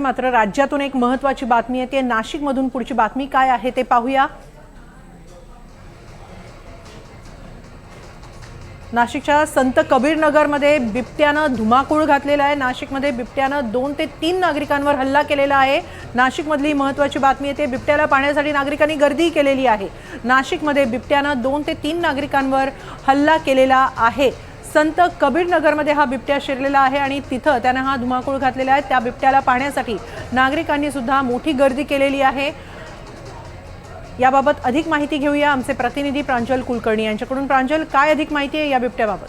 मात्र राज्यातून एक महत्वाची बातमी येते नाशिकमधून पुढची बातमी काय आहे ते पाहूया. नाशिकच्या संत कबीरनगरमध्ये बिबट्यानं धुमाकूळ घातलेला आहे. नाशिकमध्ये बिबट्यानं दोन ते तीन नागरिकांवर हल्ला केलेला आहे. नाशिकमधली महत्त्वाची बातमी येते बिबट्याला पाहण्यासाठी नागरिकांनी गर्दी केलेली आहे. नाशिकमध्ये बिबट्यानं दोन ते तीन नागरिकांवर हल्ला केलेला आहे. संत कबीर नगरमध्ये हा बिबट्या शिरलेला आहे आणि तिथं त्यानं हा धुमाकूळ घातलेला आहे. त्या बिबट्याला पाहण्यासाठी नागरिकांनी सुद्धा मोठी गर्दी केलेली आहे. याबाबत अधिक माहिती घेऊया आमचे प्रतिनिधी प्रांजल कुलकर्णी यांच्याकडून. प्रांजल काय अधिक माहिती आहे या बिबट्याबाबत?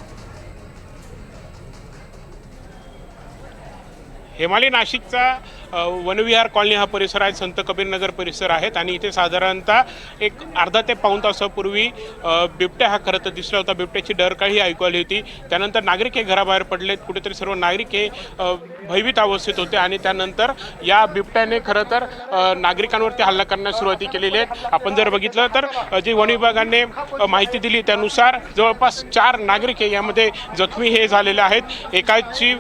हेमाली नाशिकचा वनविहार कॉलनी हा परिसर आहे संत कबीरनगर परिसर आहेत आणि इथे साधारणतः एक अर्धा ते पाऊण तासापूर्वी बिबट्या हा खरं तर दिसला होता. बिबट्याची डरकाळी ऐकू आली होती. त्यानंतर नागरिक हे घराबाहेर पडलेत. कुठेतरी सर्व नागरिक हे भयभीत अवस्थेत होते आणि त्यानंतर या बिबट्याने खरं तर नागरिकांवरती हल्ला करण्यास सुरुवाती केलेली आहे आपण जर बघितलं तर जी जे वन विभागाने माहिती दिली त्यानुसार जवळपास चार नागरिक हे यामध्ये जखमी हे झालेले आहेत. एकाची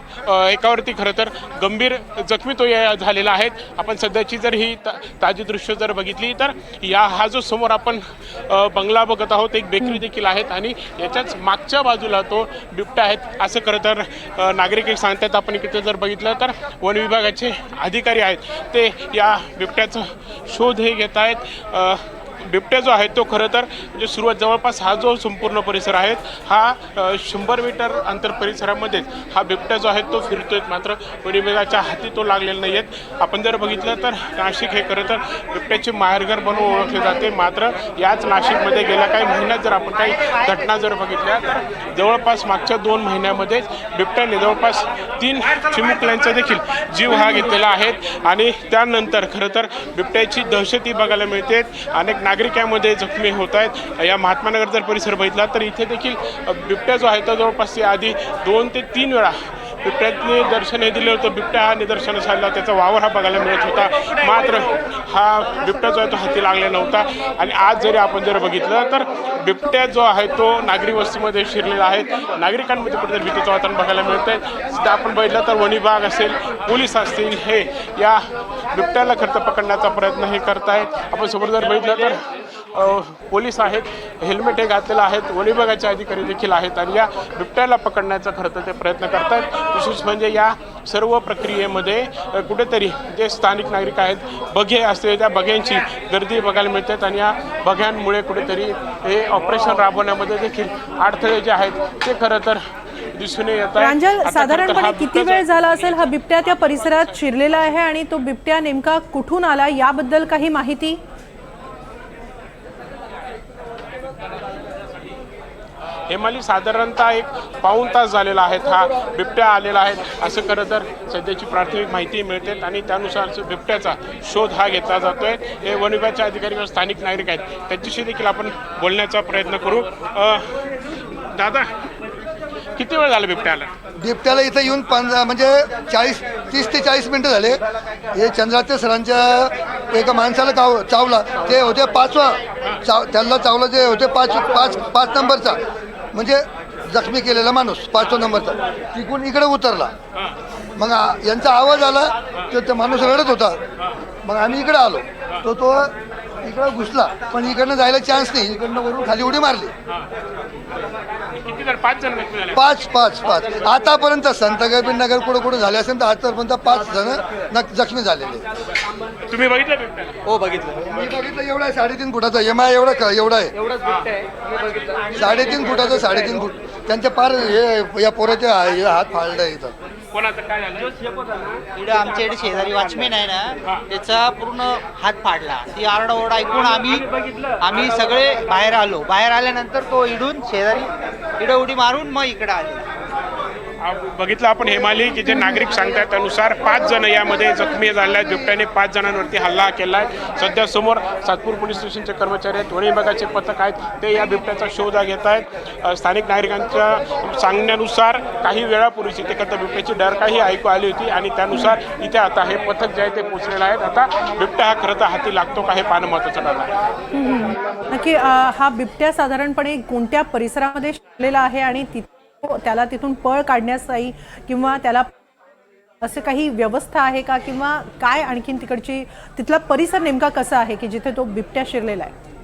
एकावरती खरं तर गंभीर जखमी तो या झालेला आहे. आपण सध्याची जर ही ता- ताजी दृश्य जर बघितली तर या हा जो समोर आपण बंगला बघत आहोत एक बेकरी देखील आहेत आणि याच्याच मागच्या बाजूला तो बिबट्या आहेत. असं खरं तर नागरिक एक सांगतात आपण इकडे जर बघितलं तर वन विभागाचे अधिकारी आहेत. ते या बिबट्याचा शोध हे घेत आहेत बिबट्या जो आहे तो खरं तर म्हणजे सुरुवात जवळपास हा जो संपूर्ण परिसर आहे हा शंभर मीटर अंतर परिसरामध्येच हा बिबट्या जो आहे तो फिरतोय. मात्र वनविभागाच्या हाती तो लागलेला नाही आहेत आपण जर बघितलं तर नाशिक हे खरं तर बिबट्याचे माहेरघर म्हणून ओळखले जाते. मात्र याच नाशिकमध्ये गेल्या काही महिन्यात जर आपण काही घटना जर बघितल्या तर जवळपास मागच्या दोन महिन्यामध्येच बिबट्याने जवळपास तीन चिमुकल्यांचा देखील जीव हा घेतलेला आहे. आणि त्यानंतर खरं तर बिबट्याची दहशती बघायला मिळते. अनेक नागरिक यामध्ये जखमी होत आहेत. या महात्मानगर जर परिसर बघितला तर इथे देखील बिबट्या जो आहे तो जवळपास आधी दोन ते तीन वेळा बिबट्याने दर्शने दिलं होतं. बिबट्या हा निदर्शनास आला त्याचा वावर हा बघायला मिळत होता. मात्र हा बिबट्या जो आहे तो हाती लागला नव्हता. आणि आज जरी आपण जर बघितलं तर बिबट्या जो आहे तो नागरी वस्तीमध्ये शिरलेला आहे. नागरिकांमध्ये कुठेतरी भीतीचं वातावरण बघायला मिळतं आहे सध्या आपण बघितलं तर वणीबाग असेल पोलीस असतील हे या बिबट्याला खर्च पकडण्याचा प्रयत्न हे करतायत. आपण समोर जर बघितलं तर पोलीस आहेत हेल्मेट हे घातलेलं आहेत वन विभागाचे अधिकारी देखील आहेत आणि या बिबट्याला पकडण्याचा खरं तर ते प्रयत्न करतायत विशेष म्हणजे या सर्व प्रक्रियेमध्ये कुठेतरी जे स्थानिक नागरिक आहेत बघे असते त्या बघ्यांची गर्दी बघायला मिळतात आणि या बघ्यांमुळे कुठेतरी हे ऑपरेशन राबवण्यामध्ये देखील अडथळे जे आहेत ते खरं तर दिसून येत आहेत. प्रांजल साधारणपणे किती वेळ झाला असेल? हा बिबट्या त्या परिसरात शिरलेला आहे आणि तो बिबट्या नेमका कुठून आला? याबद्दल काही माहिती? हेमाली साधारणतः एक पाऊण तास झालेला आहे हा बिबट्या आलेला आहे. असं खरं तर सध्याची प्राथमिक माहिती मिळते आणि त्यानुसार बिबट्याचा शोध हा घेतला जातोय. हे वन विभागाचे अधिकारी व स्थानिक नागरिक आहेत. त्यांच्याशी देखील आपण बोलण्याचा प्रयत्न करू. दादा किती वेळ झाला बिबट्याला? बिबट्याला इथं येऊन पंधरा म्हणजे चाळीस तीस ते चाळीस मिनटं झाले. हे चंद्राचे सरांच्या एका माणसाला चाव चावला. ते होते पाचवा. चाव त्यांना चावलं जे होते पाच पाच पाच नंबरचा. म्हणजे जखमी केलेला माणूस पाचवा नंबरचा. तिकून इकडे उतरला. मग यांचा आवाज आला तर तो माणूस रडत होता. मग आम्ही इकडे आलो. तो तो इकडं घुसला पण इकडनं जायला चान्स नाही. इकडनं वरून खाली उडी मारली. किती जण? पाच जण जखमी झाले. पाच पाच पाच. आतापर्यंत संत गैबीर नगर कुठं कुठं झाले असेल तर आतापर्यंत पाच जण नक जखमी झालेले. तुम्ही बघितलं बिबट्याला? हो बघितलं. मी बघितलं एवढा आहे साडेतीन फुटाचा. एम आय एवढा का एवढा आहे. एवढंच बिबट्या आहे. मी बघितलं. साडेतीन फुटाचा साडेतीन फूट. त्यांच्या पार हे या पोराचे हा- हे हात फाळला इथं. कोणाचं काय झालं? इकडे आमच्या इकडे शेजारी वॉचमॅन आहे ना त्याचा पूर्ण हात फाडला. ती आरडाओरड ऐकून आम्ही आम्ही सगळे बाहेर आलो. बाहेर आल्यानंतर तो इडून शेजारी इडं उडी मारून मग इकडे आले. आ, बघितलं आपण हेमाली की जे नागरिक सांगतात त्यानुसार पाच जण यामध्ये जखमी झाले आहेत. बिबट्याने पाच जणांवरती हल्ला केला आहे. सध्या समोर सातपूर पोलीस स्टेशनचे कर्मचारी आहेत. वन विभागाचे पथक आहेत. ते या बिबट्याचा शोध घेत आहेत. स्थानिक नागरिकांच्या सांगण्यानुसार काही वेळापूर्वीच इथे खरं बिबट्याची डर काही ऐकू आली होती आणि त्यानुसार इथे आता हे पथक जे आहे ते पोचलेलं आहे आता बिबट्या हा खरं तर हाती लागतो का हे पाहणं महत्त्वाचं ठरलं आहे. नक्की हा बिबट्या साधारणपणे कोणत्या परिसरामध्ये शिकलेला आहे आणि तिथे हो, त्याला तिथून पळ काढण्यासाठी किंवा त्याला असं काही व्यवस्था आहे का? किंवा काय आणखीन तिकडची तिथला परिसर नेमका कसा आहे की जिथे तो बिबट्या शिरलेला आहे?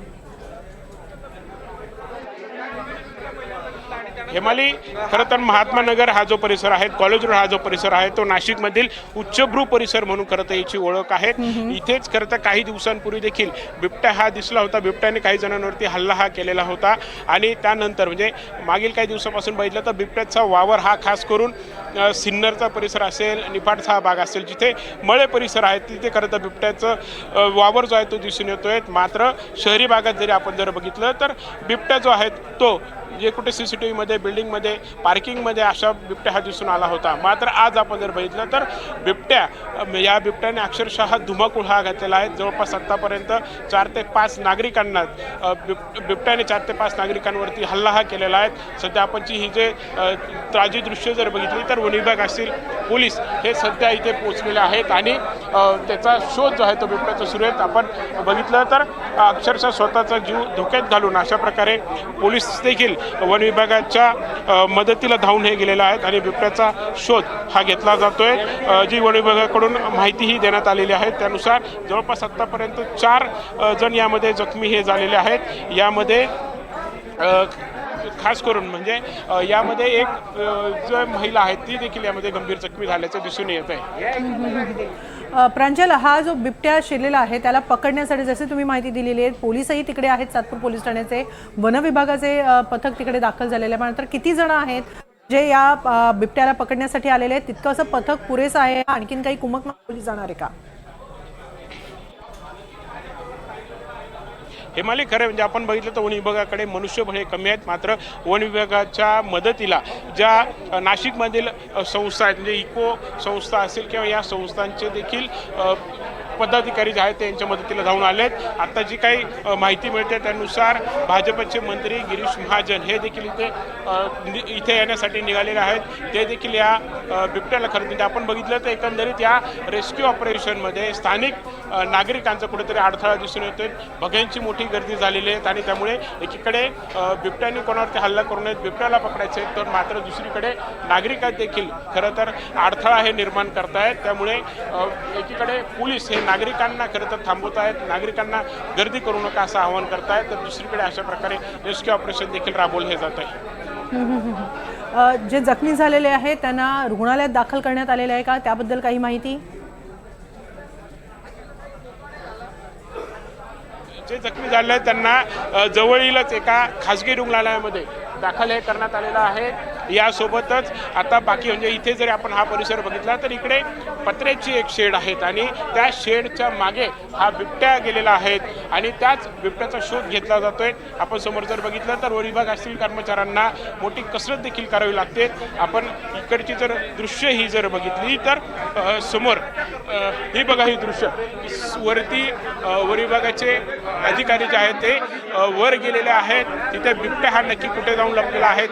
हेमाली खरं तर महात्मा नगर हा जो परिसर आहे कॉलेज रोड हा जो परिसर आहे तो नाशिकमधील उच्चभ्रू परिसर म्हणून खरं तर याची ओळख आहे. इथेच खरं तर काही दिवसांपूर्वी देखील बिबट्या हा दिसला होता. बिबट्याने काही जणांवरती हल्ला हा केलेला होता. आणि त्यानंतर म्हणजे मागील काही दिवसापासून बघितलं तर बिबट्याचा वावर हा खास करून सिन्नरचा परिसर असेल निफाडचा हा भाग असेल जिथे मळे परिसर आहेत तिथे खरं तर बिबट्याचं वावर जो आहे तो दिसून येतोय. मात्र शहरी भागात जरी आपण जर बघितलं तर बिबट्या जो आहे तो जे कुठे सी सी टी व्हीमध्ये बिल्डिंगमध्ये पार्किंगमध्ये अशा बिबट्या हा दिसून आला होता. मात्र आज आपण जर बघितलं तर बिबट्या या बिबट्याने अक्षरशः धुमाकूळ हा घातलेला आहे. जवळपास आत्तापर्यंत चार ते पाच नागरिकांना बिब बिबट्याने चार ते पाच नागरिकांवरती हल्ला हा केलेला आहे. सध्या आपण जी ही जे ताजी दृश्य जर बघितली तर वन विभाग असतील पोलीस हे सध्या इथे पोहोचलेले आहेत आणि त्याचा शोध जो आहे तो बिबट्याचा सुरू आहे. आपण बघितलं तर अक्षरशः स्वतःचा जीव धोक्यात घालून अशा प्रकारे पोलीस देखील वन विभागाच्या मदतीला धावून हे गेलेले आहेत आणि बिबट्याचा शोध हा घेतला जातोय. जी वन विभागाकडून माहितीही देण्यात आलेली आहे त्यानुसार जवळपास आत्तापर्यंत चार जण यामध्ये जखमी हे झालेले आहेत. यामध्ये खास करून म्हणजे यामध्ये एक जो महिला आहे ती देखील यामध्ये गंभीर जखमी झाल्याचं दिसून येत आहे प्रांजल हा जो बिबट्या शिरलेला आहे त्याला पकडण्यासाठी जसे तुम्ही माहिती दिलेली आहे पोलीसही तिकडे आहेत सातपूर पोलीस ठाण्याचे वन विभागाचे पथक तिकडे दाखल झालेले आहे मात्र किती जण आहेत जे या बिबट्याला पकडण्यासाठी आलेले आहेत? तितकं असं पथक पुरेसं आहे? आणखीन काही कुमक पोलीस जाणार आहे का? हेमाली खरं म्हणजे आपण बघितलं तर वन विभागाकडे मनुष्यबळ हे कमी आहेत. मात्र वन विभागाच्या मदतीला ज्या नाशिकमधील संस्था आहेत म्हणजे इको संस्था असेल किंवा या संस्थांचे देखील पदाधिकारी जे आहेत त्यांच्या मदतीला जाऊन आले आहेत आता जी काही माहिती मिळते त्यानुसार भाजपचे मंत्री गिरीश महाजन हे देखील इथे इथे येण्यासाठी निघालेले आहेत. ते देखील या बिबट्याला खरं म्हणजे आपण बघितलं तर एकंदरीत या रेस्क्यू ऑपरेशनमध्ये स्थानिक नागरिकांचा कुठेतरी अडथळा दिसून येतोय. बघ्यांची मोठी गर्दी झालेली आहे आणि त्यामुळे एकीकडे अ, बिबट्याने कोणावरती हल्ला करू नयेत बिबट्याला पकडायचे तर मात्र दुसरीकडे नागरिकात देखील. खरं तर अडथळा हे निर्माण करतायत. त्यामुळे एकीकडे पोलीस हे नागरिकांना खरं तर थांबवत आहेत नागरिकांना गर्दी करू नका असं आवाहन करतायत. तर दुसरीकडे अशा प्रकारे रेस्क्यू ऑपरेशन देखील राबवलं हे जात आहे. जे जखमी झालेले आहेत त्यांना रुग्णालयात दाखल करण्यात आलेले आहे का? त्याबद्दल काही माहिती? जे जखमी झाले आहेत त्यांना जवळीलच एका खाजगी रुग्णालयामध्ये दाखल हे करण्यात आलेलं आहे. यासोबतच आता बाकी म्हणजे इथे जरी आपण हा परिसर बघितला तर इकडे पत्र्याची एक शेड आहेत आणि त्या शेडच्या मागे हा बिबट्या गेलेला आहे आणि त्याच बिबट्याचा शोध घेतला जातोय. आपण समोर जर बघितलं तर वन विभाग असतील कर्मचाऱ्यांना मोठी कसरत देखील करावी लागते. आपण इकडची जर दृश्य ही जर बघितली तर समोर. हे ही बघा ही दृश्य. वरती वर विभागाचे अधिकारी जे आहेत ते वर गेलेले आहेत. तिथे बिबट्या हा नक्की कुठे जाऊन लपलेला आहे?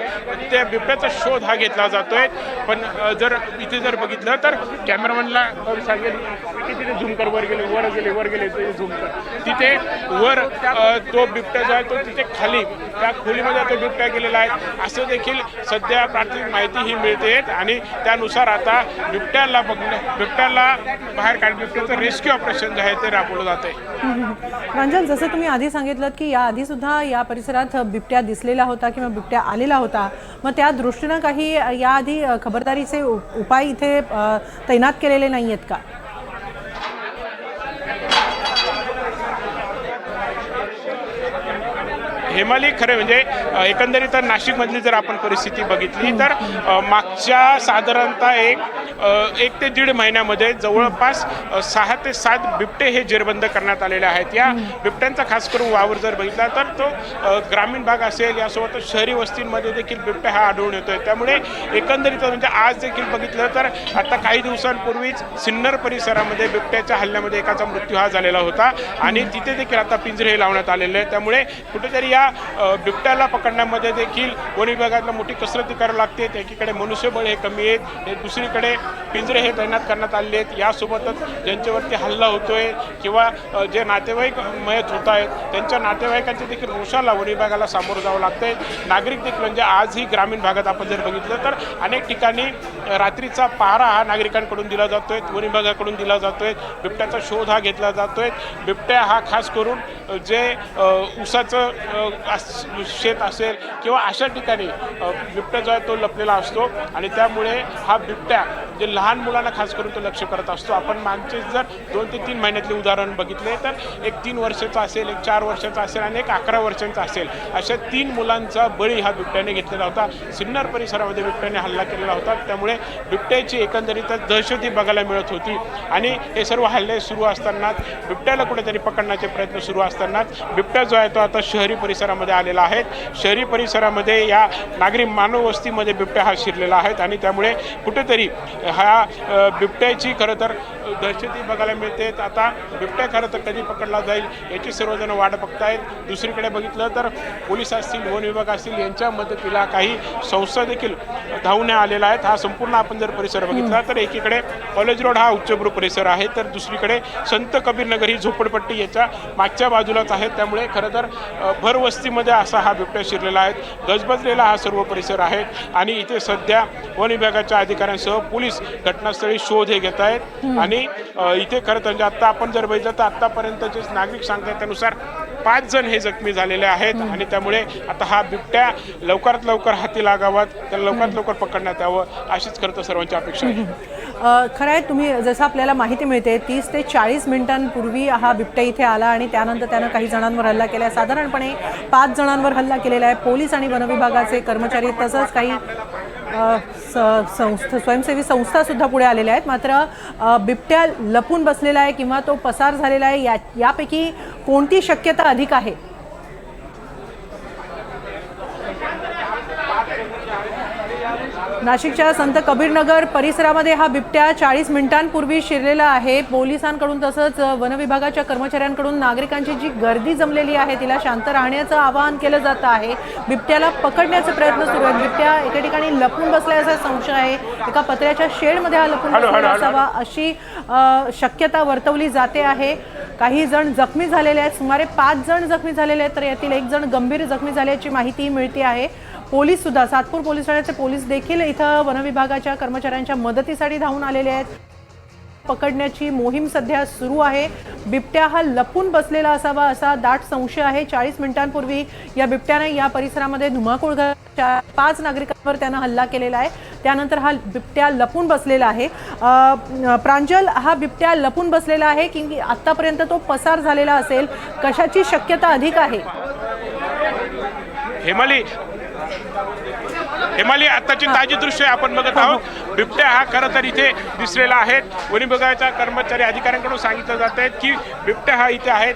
त्या बिबट्याचा शोध हा घेतला जातोय. पण जर इथे जर बघितलं तर कॅमेरामॅनला सांगेल की तिथे झूम कर वर गेले वर गेले वर गेले ते झूम कर तिथे वर तो बिबट्या जो आहे तो तिथे खाली त्या खोलीमध्ये तो बिबट्या गेलेला आहे. असं देखील सध्या प्राथमिक माहिती ही मिळते आणि त्यानुसार आता बिबट्याला बघ बिबट्याला बाहेर काढ बिबट्याचं रेस्क्यू ऑपरेशन जे आहे ते राबवलं जात आहे रंजन जसं तुम्ही आधी सांगितलं की या आधी सुद्धा या परिसरात बिबट्या दिसलेला होता किंवा बिबट्या आलेला होता मग त्या दृष्टीनं काही याआधी खबरदारीचे उपाय इथे तैनात केलेले नाही आहेत का? हेमाली खरे म्हणजे एकंदरीत नाशिकमधली जर आपण परिस्थिती बघितली तर मागच्या साधारणतः एक एक ते दीड महिन्यामध्ये जवळपास सहा ते सात बिबटे हे जेरबंद करण्यात आलेले आहेत. या बिबट्यांचा खास करून वावर जर बघितला तर तो ग्रामीण भाग असेल यासोबतच शहरी वस्तींमध्ये देखील बिबट्या हा आढळून येतोय. त्यामुळे एकंदरीत म्हणजे आज देखील बघितलं तर आता काही दिवसांपूर्वीच सिन्नर परिसरामध्ये बिबट्याच्या हल्ल्यामध्ये एकाचा मृत्यू हा झालेला होता. आणि तिथे देखील आता पिंजरे हे लावण्यात आलेले आहे त्यामुळे कुठेतरी या बिबट्याला पकडण्यामध्ये देखील वन विभागाला मोठी कसरती करावी लागते. एकीकडे मनुष्यबळ हे कमी आहेत. दुसरीकडे पिंजरे हे तैनात करण्यात आले आहेत. यासोबतच ज्यांच्यावरती हल्ला होतोय किंवा जे नातेवाईक मयत होत आहेत त्यांच्या नातेवाईकांच्या देखील रोषाला वन विभागाला सामोरं जावं लागतंय. नागरिक देखील म्हणजे आजही ग्रामीण भागात आपण जर बघितलं तर अनेक ठिकाणी रात्रीचा पहारा हा नागरिकांकडून दिला जातोय. वन विभागाकडून दिला जातोय. बिबट्याचा शोध हा घेतला जातोय. बिबट्या हा खास करून जे उसाचं ऊसाचं शेत असेल किंवा अशा ठिकाणी बिबट्या जो आहे तो लपलेला असतो. आणि त्यामुळे हा बिबट्या जे लहान मुलांना खास करून तो लक्ष करत असतो. आपण मागचे जर दोन ते तीन महिन्यातले उदाहरण बघितले तर एक तीन वर्षाचा असेल एक चार वर्षाचा असेल आणि एक अकरा वर्षांचा असेल अशा तीन मुलांचा बळी हा बिबट्याने घेतलेला होता. सिन्नर परिसरामध्ये बिबट्याने हल्ला केलेला होता. त्यामुळे बिबट्याची एकंदरीतच दहशती बघायला मिळत होती. आणि हे सर्व हल्ले सुरू असतानाच बिबट्याला कुठेतरी पकडण्याचे प्रयत्न सुरू असतानाच बिबट्या जो आहे तो आता शहरी परिसरामध्ये आलेला आहे. शहरी परिसरामध्ये या नागरी मानववस्तीमध्ये बिबट्या हा शिरलेला आहे आणि त्यामुळे कुठेतरी हा बिबट्याची खरं तर दहशती बघायला मिळते. आता बिबट्या खरं तर कधी पकडला जाईल याची सर्वजण वाट बघतायत. दुसरीकडे बघितलं तर पोलीस असतील वन विभाग असतील यांच्या मदतीला काही संस्था देखील धावणे आलेल्या आहेत. हा संपूर्ण आपण जर परिसर बघितला तर एकीकडे कॉलेज रोड हा उच्चभ्रू परिसर आहे. तर दुसरीकडे संत कबीर नगर ही झोपडपट्टी याच्या मागच्या बाजूलाच आहे. त्यामुळे खरं तर भरवस्तीमध्ये असा हा बिबट्या शिरलेला आहे. गजबजलेला हा सर्व परिसर आहे. आणि इथे सध्या वन विभागाच्या अधिकाऱ्यांसह पोलीस घटनास्थळी शोध हे घेत आहेत आणि इथे खरं तर म्हणजे आत्ता आपण जर बघितलं तर आत्तापर्यंतचे नागरिक सांगतात त्यानुसार पाच जण हे जखमी झालेले आहेत. आणि त्यामुळे आता हा बिबट्या लवकरात लवकर हाती लागावात त्याला लवकरात लवकर पकडण्यात यावं अशीच खरं तर सर्वांची अपेक्षा आहे. खरं आहे तुम्ही जसं आपल्याला माहिती मिळते तीस ते चाळीस मिनिटांपूर्वी हा बिबट्या इथे आला आणि त्यानंतर त्यानं काही जणांवर हल्ला केला. आहे साधारणपणे पाच जणांवर हल्ला केलेला आहे. पोलीस आणि वनविभागाचे कर्मचारी तसंच काही स संस्था स्वयंसेवी संस्थासुद्धा पुढे आलेल्या आहेत. मात्र बिबट्या लपून बसलेला आहे किंवा तो पसार झालेला आहे या यापैकी कोणती शक्यता अधिक आहे? नाशिकच्या संत कबीरनगर परिसरामध्ये हा बिबट्या चाळीस मिनिटांपूर्वी शिरलेला आहे. पोलिसांकडून तसंच वनविभागाच्या कर्मचाऱ्यांकडून नागरिकांची जी गर्दी जमलेली आहे तिला शांत राहण्याचं आवाहन केलं जात आहे. बिबट्याला पकडण्याचे प्रयत्न सुरू आहेत. बिबट्या एका ठिकाणी लपून बसल्याचा संशय आहे. एका पत्र्याच्या शेडमध्ये हा लपून बसलेला. असावा अशी शक्यता वर्तवली जाते आहे. काही जण जखमी झालेले आहेत. सुमारे पाच जण जखमी झालेले आहेत तर यातील एक जण गंभीर जखमी झाल्याची माहिती मिळते आहे. पोलीस सुद्धा सातपूर पोलीस ठाण्याचे पोलीस देखील इथं वनविभागाच्या कर्मचाऱ्यांच्या मदतीसाठी धावून आलेले आहेत. पकडण्याची मोहीम सध्या सुरू आहे. बिबट्या हा लपून बसलेला असावा असा दाट संशय आहे. चाळीस मिनिटांपूर्वी या बिबट्याने या परिसरामध्ये धुमाकूळ पाच नागरिकांवर त्यानं हल्ला केलेला आहे. त्यानंतर हा बिबट्या लपून बसलेला आहे. प्रांजल हा बिबट्या लपून बसलेला आहे की आतापर्यंत तो पसार झालेला असेल? कशाची शक्यता अधिक आहे? हेमाली हेमाली आत्ताची ताजी दृश्य आपण बघत आहोत. बिबट्या हा खरं तर इथे दिसलेला आहे. वन विभागाच्या कर्मचारी अधिकाऱ्यांकडून सांगितलं जात आहे की बिबट्या हा इथे आहेत.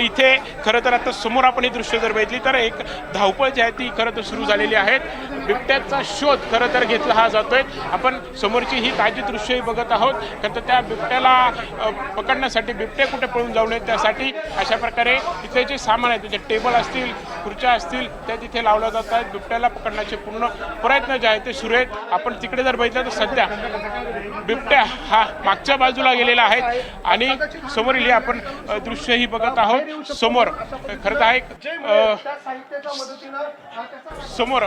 इथे खरं तर आता समोर आपण ही दृश्य जर बघितली तर एक धावपळ जी आहे ती खरं तर सुरू झालेली आहे. बिबट्याचा शोध खरं तर घेतला हा जातोय. आपण समोरची ही ताजी दृश्यही बघत आहोत. खरं तर त्या बिबट्याला पकडण्यासाठी बिबटे कुठे पळून जाऊ नयेत त्यासाठी अशा प्रकारे तिथे जे सामान आहे त्याचे टेबल असतील खुर्च्या असतील त्या तिथे लावल्या जात आहेत. बिबट्याला पकडण्याचे पूर्ण प्रयत्न जे आहेत ते सुरू आहेत. आपण तिकडे जर बघितलं तर सध्या बिबट्या हा मागच्या बाजूला गेलेला आहे आणि समोरील हे आपण दृश्यही बघत आहोत. समोर खरं तर हा एक समोर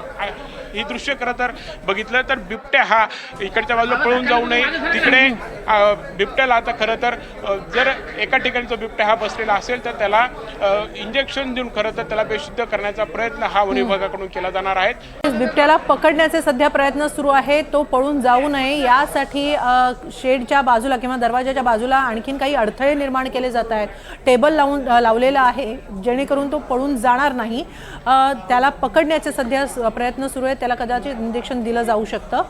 ही दृश्य खरं तर बघितलं तर बिबट्या हा इकडच्या बाजूला पळून जाऊ नये. तिकडे बिबट्याला आता खरं तर जर एका ठिकाणी जो बिबट्या हा बसलेला असेल तर त्याला इंजेक्शन देऊन खरं तर त्याला बेशुद्ध करण्याचा प्रयत्न हा वन विभागाकडून केला जाणार आहे. बिबट्याला पकडण्याचे सध्या प्रयत्न सुरू आहेत तो पळून जाऊ नये यासाठी शेडच्या बाजूला किंवा दरवाजाच्या बाजूला आणखीन काही अडथळे निर्माण केले जात आहेत. टेबल लावून लावलेलं लावलेला आहे जेणेकरून तो पळून जाणार नाही. त्याला पकडण्याचे सध्या प्रयत्न सुरू आहेत. त्याला कदाचित इंजेक्शन दिलं जाऊ शकतं.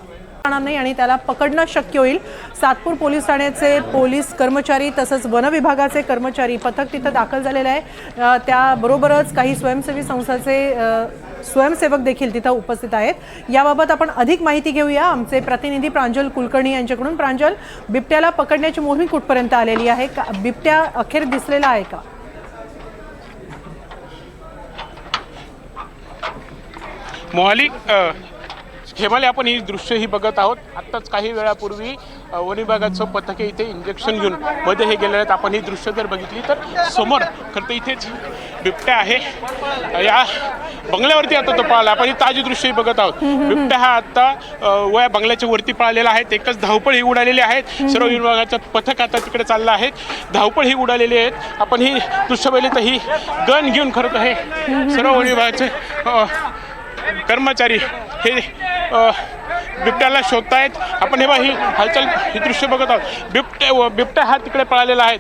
नाही आणि त्याला पकडणं शक्य होईल. सातपूर पोलीस ठाण्याचे पोलीस कर्मचारी तसंच वन विभागाचे कर्मचारी पथक तिथं दाखल झालेलं आहे. त्याबरोबरच काही स्वयंसेवी संस्थाचे स्वयंसेवक देखील तिथं उपस्थित आहेत. याबाबत आपण अधिक माहिती घेऊया. आमचे प्रतिनिधी प्रांजल कुलकर्णी यांच्याकडून. प्रांजल बिबट्याला पकडण्याची मोहीम कुठपर्यंत आलेली आहे? का बिबट्या अखेर दिसलेला आहे का? मोहाली अ, हेमाली आपण ही दृश्य ही बघत आहोत. आत्ताच काही वेळापूर्वी वन विभागाचं पथक इथे इंजेक्शन घेऊन मध्ये हे गेले आहेत. आपण ही दृश्य जर बघितली तर समोर खरं तर इथेच बिबट्या आहे. या बंगल्यावरती आता तो पळाला आपण ही ताजी दृश्यही बघत आहोत. बिबट्या हा आता वया बंगल्याच्या वरती पळालेला आहे. एकच धावपळ ही उडालेली आहेत सर्व विभागाचं पथक आता तिकडे चाललं आहे. धावपळ ही उडालेली आहेत. आपण ही दृश्य बघितली तर ही गन घेऊन खरं तर हे सर्व वन विभागाचे कर्मचारी हे बिबट्याला शोधतायत. आपण हे ही हालचाल ही दृश्य बघत आहोत. बिबट्या व- बिबट्या हा तिकडे पळालेला आहे.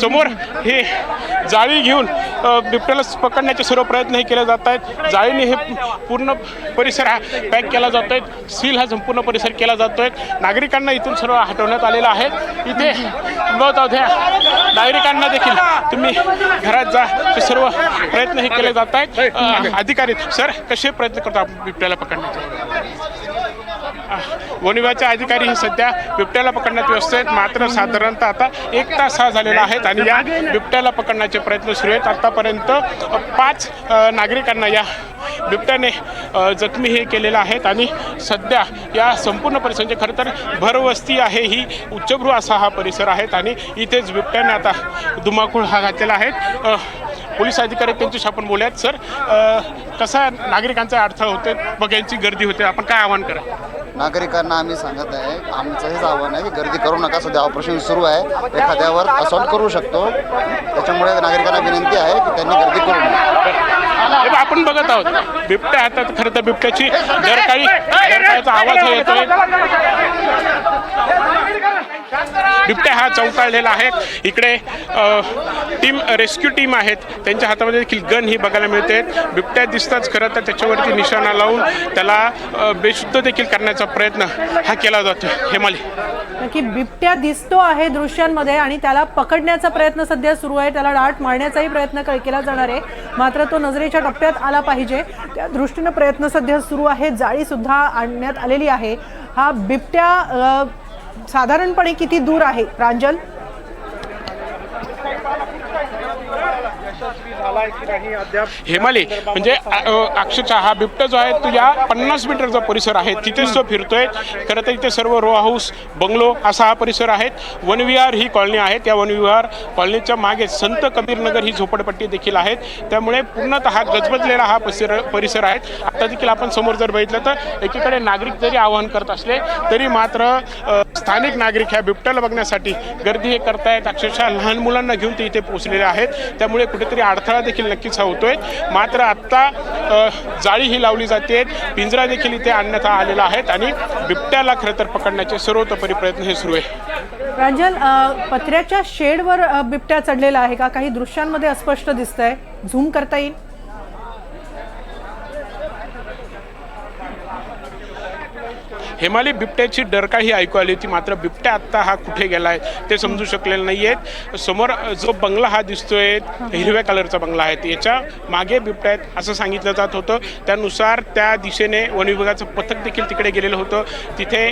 समोर हे जाळी घेऊन बिबट्याला पकडण्याचे सर्व प्रयत्न हे केले जात आहेत जाळीने हे पूर्ण परिसर हा पॅक केला जातो आहे सील हा संपूर्ण परिसर केला जातो आहे नागरिकांना इथून सर्व हटवण्यात आलेलं आहे. इथे बघत आहोत ह्या नागरिकांना देखील तुम्ही घरात जा. ते सर्व प्रयत्न हे केले जात आहेत अधिकारी सर कसे प्रयत्न करतो आपण बिबट्याला पकडण्याचे? वन विभागाचे अधिकारी हे सध्या बिबट्याला पकडण्यात व्यस्त आहेत. मात्र साधारणतः आता एक तास हा झालेला आहे आणि या बिबट्याला पकडण्याचे प्रयत्न सुरू आहेत. आतापर्यंत पाच नागरिकांना या बिबट्याने जखमी हे केलेलं आहेत आणि सध्या या संपूर्ण परिसर म्हणजे खरं तर भरवस्ती आहे ही उच्चभ्रू असा हा परिसर आहे आणि इथेच बिबट्याने आता धुमाकूळ हा घातलेला आहे. पोलीस अधिकारी त्यांच्याशी आपण बोलूयात. सर कसा नागरिकांचा अडथळा होते बघ्यांची गर्दी होते. आपण काय आवाहन करा नागरिकांना आम्ही सांगत आहे आमचं हेच आव्हान आहे की गर्दी करू नका सध्या ऑपरेशन सुरू आहे. एखाद्यावर असॉल्ट करू शकतो. त्याच्यामुळे नागरिकांना विनंती आहे की त्यांनी गर्दी करू नये. हे आपण बघत आहोत. बिबट्या हातात खरं तर बिबट्याची जर डरकाळीचा आवाज हा येतोय. बिबट्या हा चौकाळलेला आहे. इकडे टीम रेस्क्यू टीम आहेत. त्यांच्या हातामध्ये देखील गन ही बघायला मिळते. बिबट्या दिसताच खरं तर त्याच्यावरती निशाणा लावून त्याला बेशुद्ध देखील करण्याचा प्रयत्न हा केला जातो हेमाली. नक्की बिबट्या दिसतो आहे दृश्यांमध्ये आणि त्याला पकडण्याचा प्रयत्न सध्या सुरू आहे. त्याला डाट मारण्याचाही प्रयत्न केला जाणार आहे. मात्र तो नजरेच्या टप्प्यात आला पाहिजे. त्या दृष्टीनं प्रयत्न सध्या सुरू आहे जाळी सुद्धा आणण्यात आलेली आहे. हा बिबट्या साधारणपणे किती दूर आहे? प्रांजल? हेमाली म्हणजे अक्षरशः हा बिबट्या जो आहे तो या पन्नास मीटरचा परिसर आहे. तिथेच तो फिरतोय. खरं तर इथे सर्व रो हाऊस बंगलो असा हा परिसर आहे. वनविहार ही कॉलनी आहे. त्या वनविहार कॉलनीच्या मागे संत कबीरनगर ही झोपडपट्टी देखील आहेत. त्यामुळे पूर्णतः गजबजलेला हा परिसर परिसर आहे. आता देखील आपण समोर जर बघितलं तर एकीकडे नागरिक जरी आवाहन करत असले तरी मात्र स्थानिक नागरिक ह्या बिबट्याला बघण्यासाठी गर्दी हे करतायत. अक्षरशः लहान मुलांना घेऊन ते इथे पोहोचलेले आहेत. त्यामुळे कुठेतरी अडथळा देखील नक्कीच होतो होतोय. मात्र आत्ता जाळी ही लावली जाते. पिंजरा देखील इथे आणण्यात आलेला आहेत आणि बिबट्याला खरं तर पकडण्याचे सर्वतोपरी प्रयत्न हे सुरू आहे. प्रांजल पत्र्याच्या शेडवर बिबट्या चढलेला आहे का? काही दृश्यांमध्ये अस्पष्ट दिसतंय. झूम करता येईल? हेमाली बिबट्याची डरकाळी ही ऐकू आली होती? मात्र बिबट्या आत्ता हा कुठे गेलाय ते समजू शकलेले नाही आहेत समोर जो बंगला हा दिसतोय हिरव्या कलरचा बंगला आहे. याच्या मागे बिबट्या आहेत असं सांगितलं जात होतं. त्यानुसार त्या दिशेने वन विभागाचं पथक देखील तिकडे गेलेलं होतं. तिथे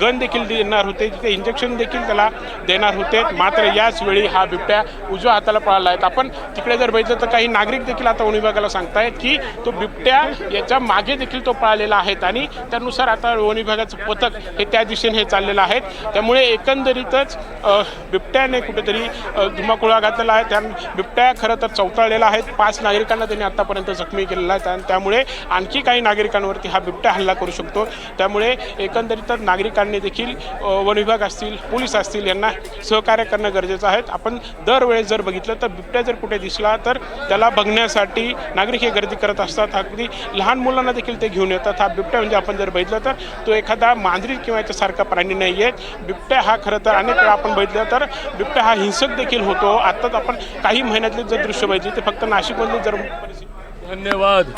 गन देखील देणार होते. तिथे इंजेक्शन देखील त्याला देणार होते. मात्र याच वेळी हा बिबट्या उजव्या हाताला पळाला आहेत आपण तिकडे जर बघितलं तर काही नागरिक देखील आता वन विभागाला सांगतायत की तो बिबट्या याच्या मागे देखील तो पळालेला आहे. आणि त्यानुसार आता वन विभागाचं पथक हे त्या दिशेने हे चाललेलं आहे. त्यामुळे एकंदरीतच बिबट्याने कुठेतरी धुमाकुळा घातलेला आहे. त्या बिबट्या खरं तर चौताळलेला आहे. पाच नागरिकांना त्यांनी आतापर्यंत जखमी केलेला आहे. आणि त्यामुळे आणखी काही नागरिकांवरती हा बिबट्या हल्ला करू शकतो. त्यामुळे एकंदरीतच नागरिकांनी देखील वनविभाग वन विभाग असतील पोलीस असतील यांना सहकार्य करणं गरजेचं आहे. आपण दरवेळेस जर बघितलं तर बिबट्या जर कुठे दिसला तर त्याला बघण्यासाठी नागरिक हे गर्दी करत असतात. अगदी लहान मुलांना देखील ते घेऊन येतात. हा बिबट्या म्हणजे आपण जर बघितलं तर तो एखादा मांजरी किंवा याच्यासारखा प्राणी नाही आहे बिबट्या हा खरं तर अनेक वेळा आपण बघितलं तर बिबट्या हा हिंसक देखील होतो. आत्ताच आपण काही महिन्यातले जर दृश्य बघितले ते फक्त नाशिकमधले जर धन्यवाद.